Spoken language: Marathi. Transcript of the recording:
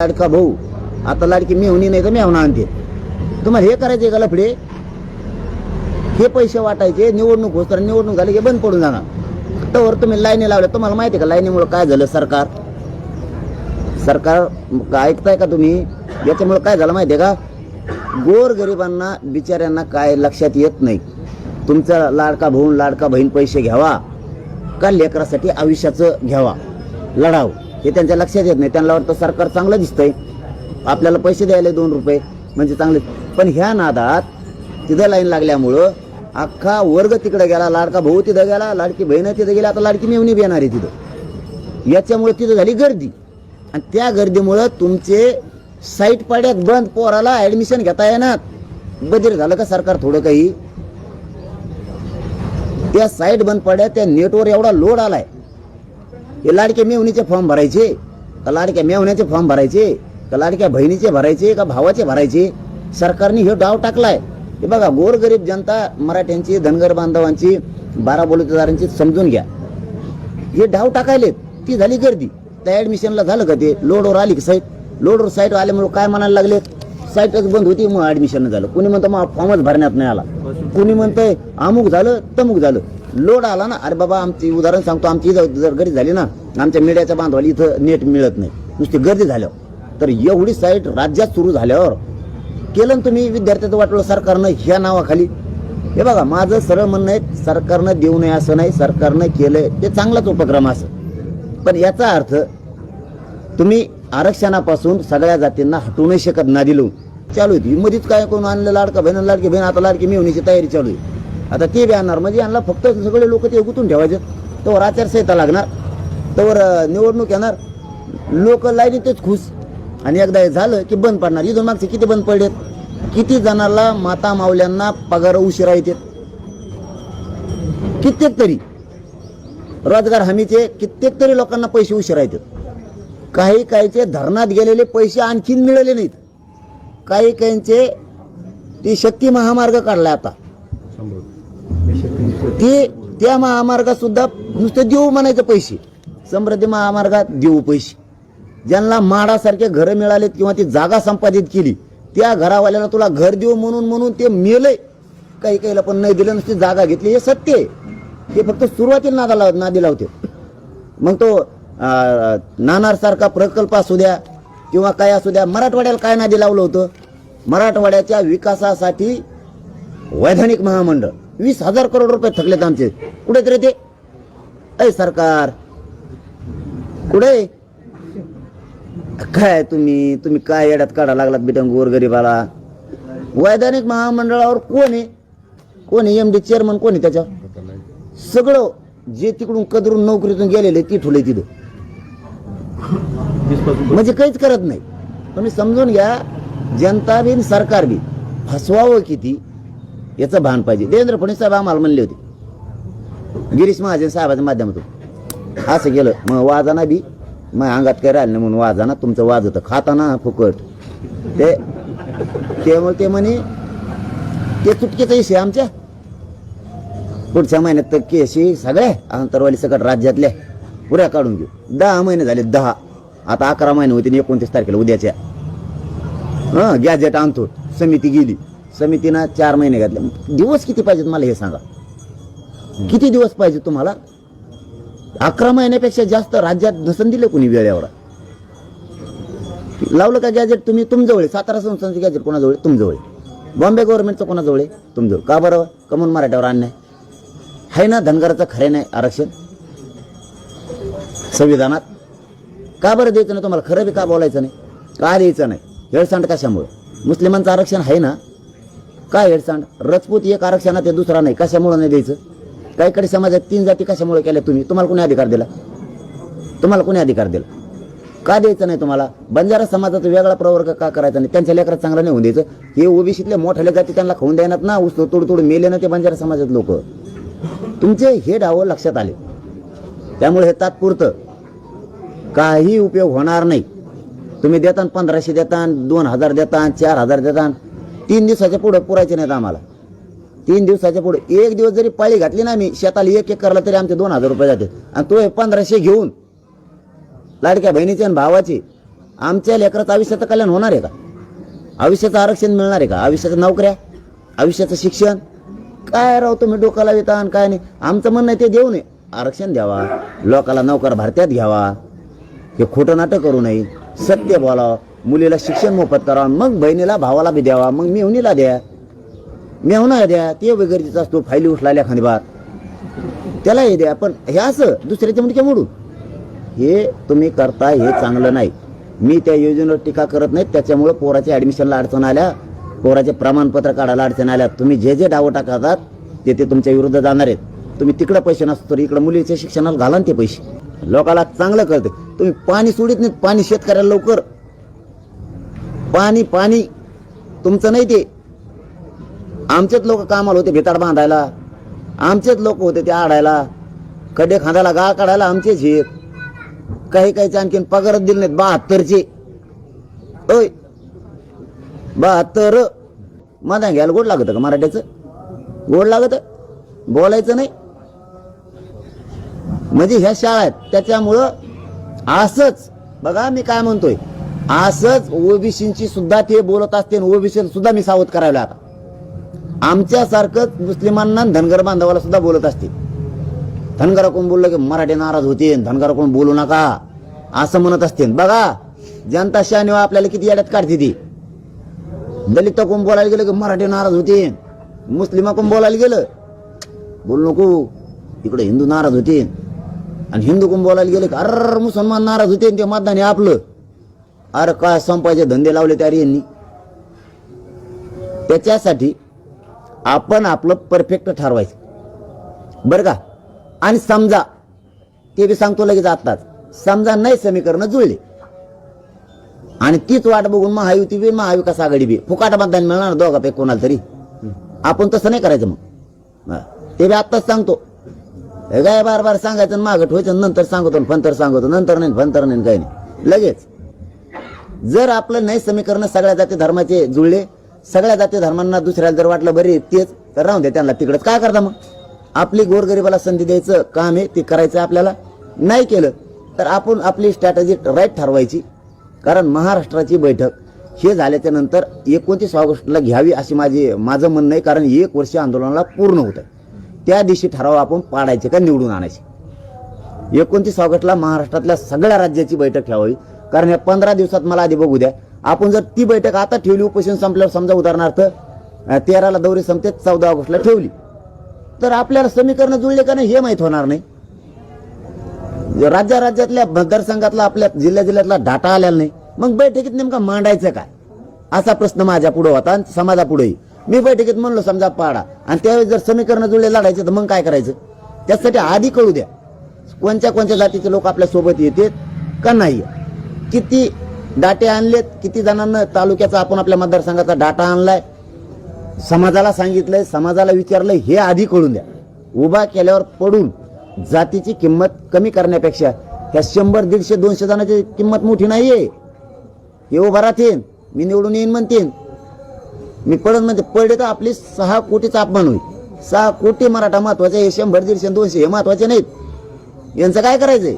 लाडका भाऊ आता लाडकी मेवणी नाही तर मेवणा आणते. तुम्हाला हे करायचे का लफडे? हे पैसे वाटायचे निवडणूक होत तर निवडणूक झाली की बंद पडून जाणार. तर तुम्ही लाईनी लावल्या. तुम्हाला माहिती आहे का लाईनीमुळे काय झालं सरकार? सरकार का ऐकताय का तुम्ही? याच्यामुळे काय झालं माहिती आहे का? गोर गरिबांना बिचाऱ्यांना काय लक्षात येत नाही. तुमचा लाडका भाऊ लाडका बहीण पैसे घ्यावा का लेकरासाठी आयुष्याचं घ्यावा? लढाव. हे त्यांच्या लक्षात येत नाही. त्यांना वाटतं सरकार चांगलं दिसतंय. आपल्याला पैसे द्यायला दोन रुपये म्हणजे चांगले. पण ह्या नादात तिथं लाईन लागल्यामुळं अख्खा वर्ग तिकडे गेला लाडका भाऊ तिथं गेला लाडकी बहीण तिथं गेली. आता लाडकी मेवणी बी येणार आहे तिथं. याच्यामुळे तिथं झाली गर्दी. आणि त्या गर्दीमुळं तुमचे साईट पाड्यात बंद पोराला ऍडमिशन घेता येणार. बजेट झालं का सरकार थोडं काही? त्या साईट बंद पड्या त्या नेटवर एवढा लोड आलाय. हे लाडक्या मेवणीचे फॉर्म भरायचे? का लाडक्या मेवण्याचे फॉर्म भरायचे? का लाडक्या बहिणीचे भरायचे का भावाचे भरायचे? सरकारने हे डाव टाकलाय. हे बघा गोरगरीब जनता मराठ्यांची धनगर बांधवांची बारा बोलतेदारांची समजून घ्या. हे डाव टाकायलेत. ती झाली गर्दी. त्या ॲडमिशनला झालं का ते? लोडवर आली की साईट लोडवर साईट आल्यामुळे काय म्हणायला लागले साईटच बंद होती मग ॲडमिशन झालं. कुणी म्हणतं मग फॉर्मच भरण्यात नाही आला. कुणी म्हणतंय अमुक झालं तमुक झालं. लोड आला ना अरे बाबा आमची उदाहरण सांगतो आमची इथं जर गर्दी झाली ना आमच्या मीडियाच्या बांधवाला इथं नेट मिळत नाही. नुसती गर्दी झाल्यावर. तर एवढी साईट राज्यात सुरू झाल्यावर केलं ना तुम्ही विद्यार्थ्याचं वाटलं सरकारनं ह्या नावाखाली. हे बघा माझं सरळ म्हणणं आहे सरकारनं देऊ नये असं नाही सरकारनं केलंय ते चांगलाच उपक्रम असं. पण याचा अर्थ तुम्ही आरक्षणापासून सगळ्या जातींना हटवू नाही शकत ना दिलो चालू होती मध्येच काय कोण आणलं लाडका बहीण लाडकी बहीण आता लाडकी मिळवण्याची तयारी चालू आहे. आता ते बी आणणार. म्हणजे यांना फक्त सगळे लोक ते गुंतून ठेवायचे. तोवर आचारसंहिता लागणार. तोवर निवडणूक येणार. लोक लाईनीतच खुश. आणि एकदा हे झालं की बंद पडणार. इथून मागचे किती बंद पडलेत? किती जणांना माता मावल्यांना पगार उशिरा येते कित्येक तरी. रोजगार हमीचे कित्येक तरी लोकांना पैसे उशिरा येतात. काही काहीचे धरणात गेलेले पैसे आणखीन मिळाले नाहीत. काही काहींचे ती शक्ती महामार्ग काढला आता. ते त्या महामार्गात सुद्धा नुसते देऊ म्हणायचं पैसे. समृद्धी महामार्गात देऊ पैसे. ज्यांना माडासारखे घरं मिळालेत किंवा ती जागा संपादित केली त्या घरावाल्याला तुला घर देऊ म्हणून म्हणून ते मेलंय. काही काहीला पण नाही दिलं नुसती जागा घेतली. हे सत्य आहे. ते फक्त सुरुवातीला नादा लाव नादी लावते. मग तो नाणारसारखा प्रकल्प असू द्या किंवा काय असू द्या मराठवाड्याला काय नादी लावलं होतं? मराठवाड्याच्या विकासासाठी वैधानिक महामंडळ वीस हजार करोड रुपये थकलेत आमचे. कुठे तरी ते अय सरकार. कुठे? काय तुम्ही तुम्ही काय येड्यात काढा लागलात बिटंग गोरगरीबाला वैधानिक महामंडळावर कोण आहे? कोण आहे? एम डी चेअरमन कोण आहे त्याच्या सगळं जे तिकडून कदरून नोकरीतून गेलेले ती ठुले तिथं. म्हणजे काहीच करत नाही. तुम्ही समजून घ्या जनता बी आणि सरकार बी फसवावं किती? याचं भान पाहिजे. देवेंद्र फडणवीस साहेब आम्हाला म्हणले होते. गिरीश महाजन साहेबाच्या माध्यमातून. असं गेलं मग वाजाना बी मग अंगात काय राहिलं नाही म्हणून वाजाना तुमचं वाज होतं. खाताना फुकट. ते त्यामुळे ते म्हणे ते चुटकेचा विषय आमच्या. पुढच्या महिन्यात तर केशी सगळ्या अंतरवाली सकट राज्यातल्या. पुऱ्या काढून घेऊ. दहा महिने झाले दहा. आता अकरा महिने होते एकोणतीस तारखेला उद्याच्या. हां गॅजेट आणतो. समिती गेली. समितीनं चार महिने घातले. दिवस किती पाहिजेत मला हे सांगा. किती दिवस पाहिजे तुम्हाला? अकरा महिन्यापेक्षा जास्त राज्यात नसन दिले कोणी वेळेवर? लावलं का गॅजेट तुम्ही? तुमजवळ आहे. सातारा संस्थांचं गॅजेट कोणाजवळ आहे? तुमजवळ बॉम्बे गव्हर्नमेंटचं कोणाजवळ आहे? तुमजवळ. का बरं? कमून मराठ्यावर अन्याय. आहे ना धनगराचं खरे नाही आरक्षण? संविधानात? का बरं द्यायचं नाही तुम्हाला? खरं बी का बोलायचं नाही? का द्यायचं नाही? हेळसांड कशामुळं? मुस्लिमांचं आरक्षण आहे ना? काय हेळसांड रजपूत एक आरक्षणात आहे दुसरा नाही. कशामुळं नाही द्यायचं? काही कडे समाजात तीन जाती कशामुळे केल्या तुम्ही? तुम्हाला कोणी अधिकार दिला? तुम्हाला कोणी अधिकार दिला? का द्यायचं नाही तुम्हाला? बंजारा समाजाचा वेगळा प्रवर्ग का करायचा नाही? त्यांच्या लेकरात चांगलं नाही होऊन द्यायचं. हे ओबीसीतले मोठ्या जाती त्यांना खाऊन द्यायनात ना उस तोड तोड मेले ना ते बंजारा समाजात लोक. तुमचे हे डावं लक्षात आले. त्यामुळे हे तात्पुरतं. काही उपयोग होणार नाही. तुम्ही देता पंधराशे देता दोन हजार देतान चार हजार देतान तीन दिवसाच्या पुढं पुरायचे नाहीत आम्हाला. तीन दिवसाच्या पुढे. एक दिवस जरी पाळी घातली ना आम्ही शेताला एक एक करला तरी आमचे दोन हजार रुपये जाते. आणि तो पंधराशे घेऊन लाडक्या बहिणीचे आणि भावाची आमच्या लेकराचं आयुष्याचं कल्याण होणार आहे का? आयुष्याचं आरक्षण मिळणार आहे का? आयुष्याच्या नोकऱ्या आयुष्याचं शिक्षण? काय राव तुम्ही डोक्याला येता आणि काय नाही? आमचं म्हणणं आहे ते देऊ नये. आरक्षण द्यावा. लोकाला नोकर भारत्यात घ्यावा. हे खोटं नाटक करू नये. सत्य बोलावं. मुलीला शिक्षण मोफत करावा मग बहिणीला भावाला बी द्यावा मग मेहुणीला द्या. मेहुणा द्या ते गरजेचं असतो फायली उठलाल्या खांदीबात त्याला हे द्या पण हे असं दुसऱ्याच्या मुंडक्या मोडू. हे तुम्ही करताय हे चांगलं नाही. मी त्या योजनेवर टीका करत नाही त्याच्यामुळं पोराच्या ॲडमिशनला अडचण आल्या पोराचे प्रमाणपत्र काढायला अडचण आल्या. तुम्ही जे जे डाव टाकतात ते ते तुमच्या विरुद्ध जाणार आहेत. तुम्ही तिकडं पैसे नसतो तर इकडं मुलीच्या शिक्षणाला घाला ते पैसे. लोकाला चांगलं कळते. तुम्ही पाणी सोडित नाहीत पाणी शेतकऱ्याला लवकर. पाणी पाणी. तुमचं नाही ते. आमचेच लोक कामाला होते भिताड बांधायला. आमचेच लोक होते ते आडायला. खड्डे खांदायला गाळ काढायला आमचेच हे. काही काहीचे आणखीन पगारच दिले नाहीत. बहात्तरचे. ओय. बहात्तर. माझा घ्यायला गोड लागतं का मराठीचं? गोड लागत? बोलायचं नाही? म्हणजे ह्या शाळा आहेत त्याच्यामुळं असंच. बघा मी काय म्हणतोय. असंच ओबीसीची सुद्धा ते बोलत असते ओबीसी सुद्धा मी सावध करायला आता. आमच्यासारखंच मुस्लिमांना धनगर बांधवाला सुद्धा बोलत असते. धनगराकडून बोललं की मराठी नाराज होते धनगराकडून बोलू नका असं म्हणत असते. बघा जनता शहाणी आपल्याला किती याड्यात काढते ती. दलित कोण बोलायला गेलं की मराठी नाराज होते. मुस्लिमा कोण बोलायला गेलं? बोल नको इकडे हिंदू नाराज होते. आणि हिंदू कोण बोलायला गेले की अर मुसलमान नाराज होते ते मतदान आहे आपलं. अरे का संपायचे धंदे लावले त्या यांनी? त्याच्यासाठी आपण आपलं परफेक्ट ठरवायचं. बरं का? आणि समजा ते बी सांगतो लगेच आत्ताच समजा नाही समीकरण जुळले. आणि तीच वाट बघून महायुती बी महाविकास आघाडी बी फुकाट मतदान मिळणार दोघापैकी कोणाला तरी? आपण तसं नाही करायचं मग. ते बी आत्ताच सांगतो. हे काय बार बार सांगायचं मागं ठेवायचं नंतर सांगतो आणि फंतर सांगतो नंतर नाही फंतर नाही काही नाही. लगेच. जर आपलं नाही समीकरण सगळ्या जाती धर्माचे जुळले सगळ्या जाती धर्मांना दुसऱ्याला जर वाटलं बरे तेच तर राहून दे त्यांना तिकडंच. काय करता मग? आपली गोरगरिबाला संधी द्यायचं काम आहे ते करायचं आपल्याला. नाही केलं तर आपण आपली स्ट्रॅटजी राईट ठरवायची. कारण महाराष्ट्राची बैठक हे झाल्याच्यानंतर एकोणतीस ऑगस्टला घ्यावी अशी माझी माझं म्हणणं आहे. कारण एक वर्ष आंदोलनाला पूर्ण होतं त्या दिवशी ठराव आपण पाडायचे का निवडून आणायचे? एकोणतीस ऑगस्टला महाराष्ट्रातल्या सगळ्या राज्याची बैठक ठेवावी. कारण या पंधरा दिवसात मला आधी बघू द्या. आपण जर ती बैठक आता ठेवली उपोषण संपल्यावर समजा उदाहरणार्थ तेराला दौरी संपते चौदा ऑगस्टला ठेवली. तर आपल्याला समीकरण जुळले का नाही हे माहीत होणार नाही. राज्या राज्यातल्या मतदारसंघातला आपल्या जिल्ह्या जिल्ह्यातला डाटा आलेला नाही. मग बैठकीत नेमका मांडायचं काय? असा प्रश्न माझ्या पुढे होता आणि समाजापुढेही. मी बैठकीत म्हणलो समजा पाडा. आणि त्यावेळेस जर समीकरण जुळले लढायचे तर मग काय करायचं? त्यासाठी आधी कळू द्या. कोणत्या कोणत्या जातीचे लोक आपल्यासोबत येतात का नाही? किती डाटे आणलेत किती जणांना तालुक्याचा आपण आपल्या मतदारसंघाचा डाटा आणलाय. समाजाला सांगितलंय समाजाला विचारलंय हे आधी कळून द्या. उभा केल्यावर पडून जातीची किंमत कमी करण्यापेक्षा त्या शंभर दीडशे दोनशे जणांची किंमत मोठी नाहीये. हे उभा राहतीन मी निवडून येईन म्हणतीन मी पडत म्हणते पडले तर आपली सहा कोटीचा अपमान होईल. सहा कोटी मराठा महत्त्वाचे हे शंभर दीडशे दोनशे हे महत्त्वाचे नाहीत. यांचं काय करायचंय?